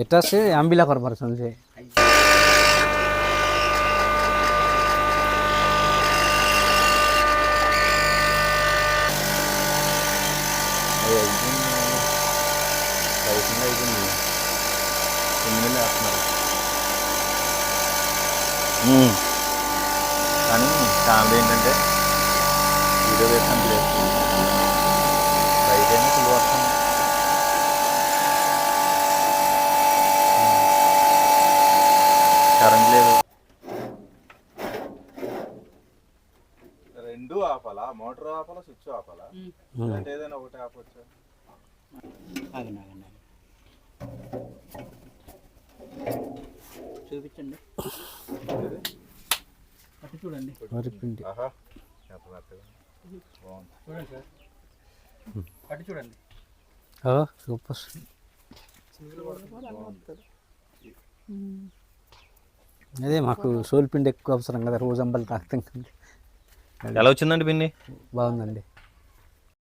এটা সে আম্বিলা কর্পোরেশন যে రైతులు అయిపోయింది తొమ్మిది వేస్తున్నారు కానీ కామెడీ ఏంటంటే వీడియో వేస్తాను కరెంట్ లేదు. రెండు ఆపాలా? మోటార్ ఆపాలా? స్విచ్ ఆపాలా? అంటే ఏదైనా ఒకటి ఆపొచ్చు. చూపించండి. అటు చూడండి. వరిపిండి ఆహా ఎంత మెత్తగా బాగుంది. చూడండి సార్. అటు చూడండి. Oh super. అదే మాకు సోల్పిండి ఎక్కువ అవసరం కదా రోజు అంబలి తాగుతాం. కదా ఎలా వచ్చిందండి పిన్ని బాగుందండి.